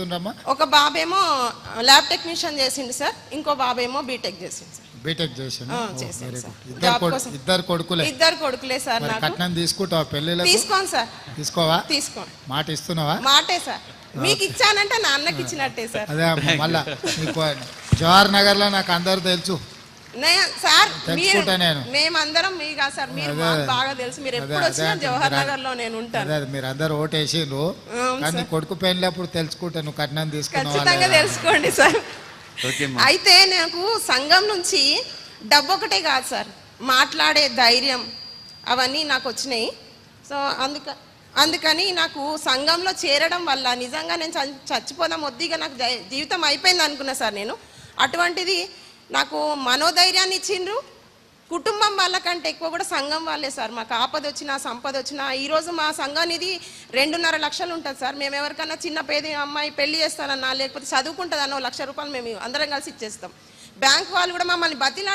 చదువుతుండ్రమ్మా ఒక బాబేమో lab technician చేసిండు సార్. ఇంకో బాబేమో బీటెక్ చేసిండు సార్. బీటెక్ ఆ, చేశాను very సార్. ఇద్దరు జాబ్ కొడు- కోసం. ఇద్దరు కొడుకులే. ఇద్దరు కొడుకులే సార్ మరి నాకు. కట్నం తీసుకుంటావా పెళ్ళిళ్ళకు? తీసుకోండి సార్. తీసుకోవా? తీసుకోండి మాట ఇస్తున్నావా మాటే సార్. మీకు ఇచ్చానంటే నా అన్నకి ఇచ్చినట్టే సార్. అదే అమ్మ, మళ్ళా నీకు జవహర్ నగర్లో నాకు అందరు తెలుసు. సార్ మీరు. మేమందరం మీ కాదు సార్? మీరు బాగా తెలుసు. మీరు ఎప్పుడు వచ్చినా జవహర్ నగర్లో నేను ఉంటాను. మీరు అందరు ఓటేసిండ్రు. కానీ. కొడుకు పెళ్ళినప్పుడు తెలుసుకుంటా నువ్వు కట్నం తీసుకున్నావా ఖచ్చితంగా? తెలుసుకోండి సార్. అయితే నాకు సంఘం నుంచి డబ్బు ఒకటే కాదు సార్. మాట్లాడే ధైర్యం అవన్నీ నాకు వచ్చినాయి. సో అందుక అందుకని నాకు సంఘంలో చేరడం వల్ల నిజంగా నేను చచ్చిపోదాం వద్దిగా నాకు జీవితం అయిపోయింది అనుకున్నా సార్ నేను. అటువంటిది నాకు మనోధైర్యాన్ని ఇచ్చిండ్రు. కుటుంబం వాళ్ళకంటే ఎక్కువ కూడా సంఘం వాళ్ళే సార్. మాకు ఆపద వచ్చినా సంపద వచ్చినా ఈరోజు మా సంఘానిది రెండున్నర లక్షలు ఉంటుంది సార్. మేము ఎవరికైనా చిన్న పేద అమ్మాయి పెళ్ళి చేస్తానన్నా లేకపోతే చదువుకుంటుందన్న లక్ష రూపాయలు మేము అందరం కలిసి ఇచ్చేస్తాం. బ్యాంక్ వాళ్ళు కూడా మమ్మల్ని బతిలా